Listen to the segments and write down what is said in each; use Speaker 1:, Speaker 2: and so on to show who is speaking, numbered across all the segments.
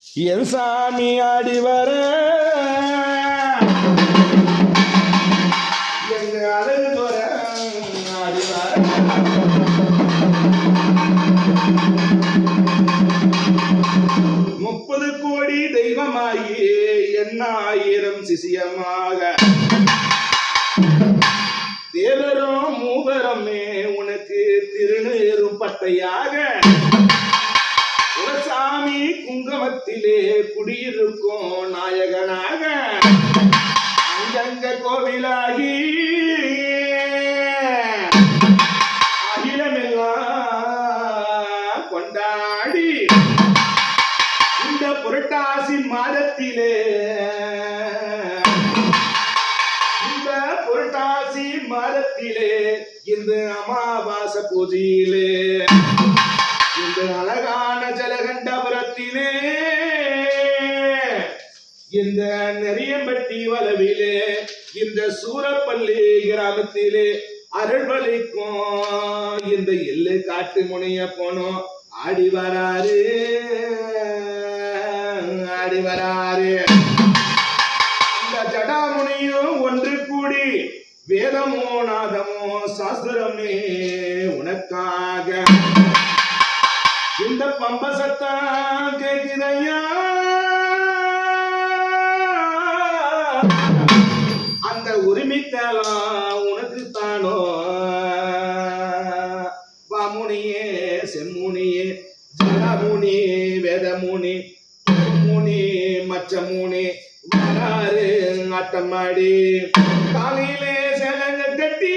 Speaker 1: என் சாமி ஆடி வர. முப்பது கோடி தெய்வமாயே எண்ணாயிரம் சிசியமாக. தேவரும் மூவரமே உனக்கு திருநேரும் பட்டையாக. சிங்கமத்திலே குடியிருக்கும் நாயகனாக அங்கங்க கோவிலாகி அகிலமெல்லாம் கொண்டாடி இந்த புரட்டாசி மாதத்திலே இந்த புரட்டாசி மாதத்திலே இந்த அமாவாச பூஜையிலே இந்த இந்த நெறியம்பட்டி வளவிலே இந்த சூரப்பள்ளி கிராமத்திலே அருள்வழிக்கும் இந்த எள்ளு காட்டு முனைய போனோம். ஆடி வராரு. ஆடி வராரு. இந்த ஜடாமுனியும் ஒன்று கூடி வேதமோ நாதமோ சாஸ்திரமே உனக்காக. இந்த பம்பசத்தான் கேட்குதையா? உரிமைத்தலம் உனக்கு தானோ வாமுனியே செம்முனியே ஜலமுனி வேதமுனி முனி மச்சமுனி வராறு ஆட்டமாடி. காலையிலே சேலங்க கட்டி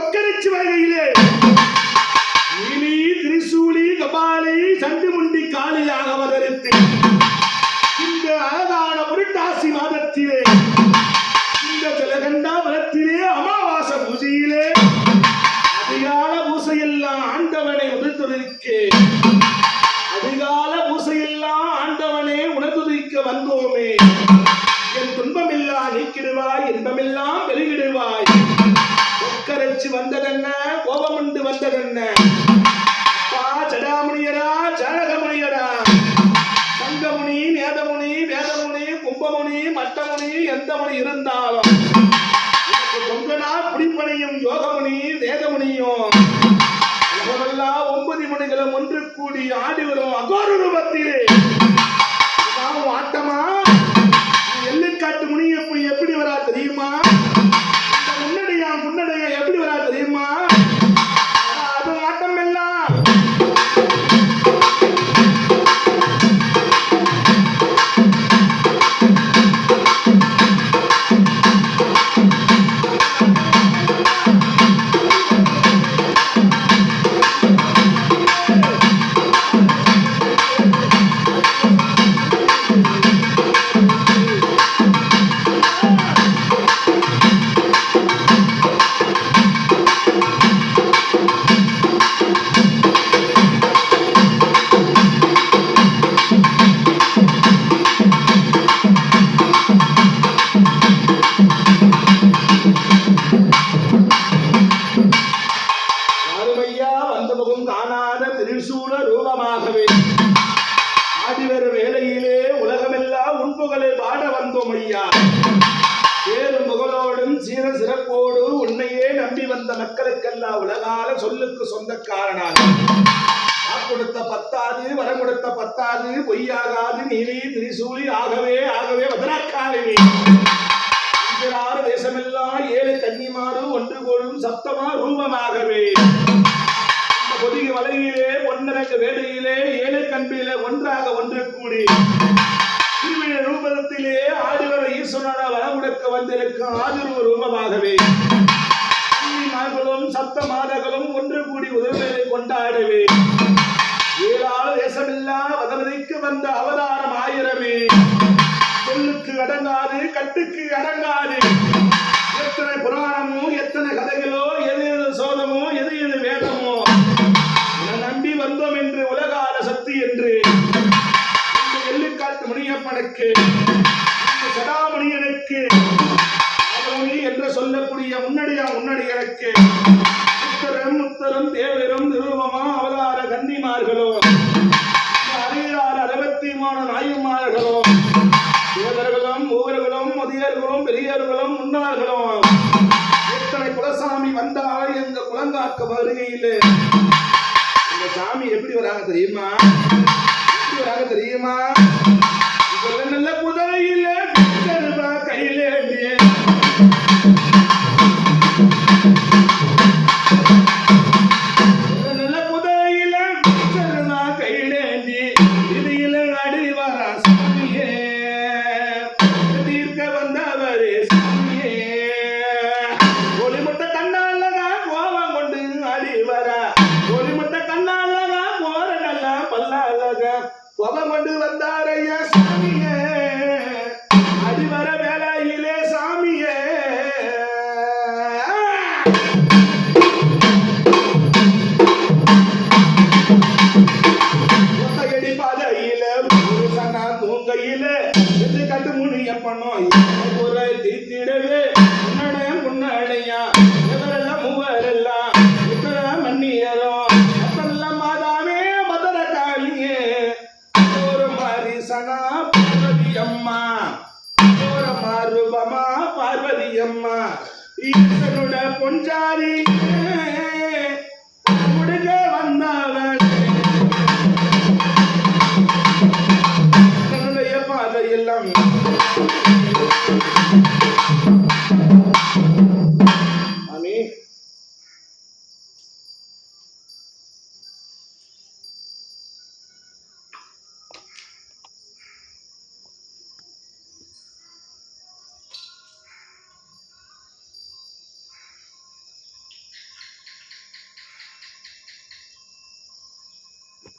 Speaker 1: கொக்கரிச்சு வகையிலே நீலி திரிசூலி கபாலி சண்டு முண்டி காளியாக அவதரித்து இந்த அழகான புரட்டாசி மாதத்திலே இந்த ஜலகண்டாபுரத்திலே அமாவாச பூஜையிலே அதிகால பூசையெல்லாம் ஆண்டவனை உதிர்த்துதிக்க அதிகால பூசையெல்லாம் ஆண்டவனே உணர்த்துதிக்க வந்தோமே. என் துன்பமெல்லாம் நீக்கிடுவாய் இன்பமெல்லாம் வெளியிடுவாய். வந்தது வந்ததென்ன? கோபமுண்டு வந்ததென்ன? அப்பா ஜடாமுனியரா ஜானகமுனியரா. சங்கமுனி நேதமுனி வேதமுனி கும்பமுனி மட்டமுனி எந்த மணி இருந்தாலும் சீர சிறப்போடு உன்னையே நம்பி வந்த மக்களுக்கெல்லாம் உலகால சொல்லுக்கு சொந்தக்காரனாக. கொடுத்த பத்தாது வரம் கொடுத்த பத்தாது பொய்யாகாது நீலி திரிசூலி ஆகவே ஆகவே வதனாக்காலினி ஆறு தேசமெல்லாம் ஏழு கன்னிமாறு ஒன்று கோடும் சப்தமா ரூபமாகவே. இந்த வலையிலே ஒன்னரை வேலையிலே ஏழு ஏழை கண்பிலே ஒன்றாக ஒன்று கூடி. திருவிழ ரூபத்திலே ஆடிவர ஈஸ்வரனா வளமுடக்க வந்திருக்கும் ஆதரவு ரூபமாகவே மார்களும் சப்த மாதகளும் ஒன்று கூடி உதவிகளை கொண்டாடவே. ஏழாள் தேசமில்லா வதவதைக்கு வந்த அவதாரம் ஆயிரமே. சொல்லுக்கு அடங்காது கட்டுக்கு அடங்காது. எத்தனை புராணமோ எத்தனை கதைகளோ எது எது சோதமோ எது எது வேதமோ. நம்பி வந்தோம் என்று உலகால சக்தி என்று. எள்ளுக்காட்டு முனியப்பனுக்கு இந்த சடாமணியனுக்கு என்று சொல்லக்கூடிய முன்னடியா முன்னடியனுக்கு முத்தரும் முத்தரும் தேவரும் நிருபமா அவதார கன்னிமார்களோ அறியார் அறுபத்தி மூணு நாயுமார்களோ தேவர்களும் ஊர்களும் முதியர்களும் பெரியர்களும் முன்னார்களும் எத்தனை குலசாமி வந்தால் எங்க குலங்காக்க வருகையில். இந்த சாமி எப்படி வராங்க தெரியுமா? எப்படி வராங்க தெரியுமா? தந்தாரையா சாமிய. வந்தாரையா வேலையிலே சாமிய. ஒத்தையடி பாதையில புருஷனா தூங்கையில எது கட்டு முனிய பண்ணோம் ஒரு மாதிரி சனா பார்வதி அம்மா ஒரு மாறுபமா பார்வதி அம்மா ஈசனுட பொஞ்சாரி முடுக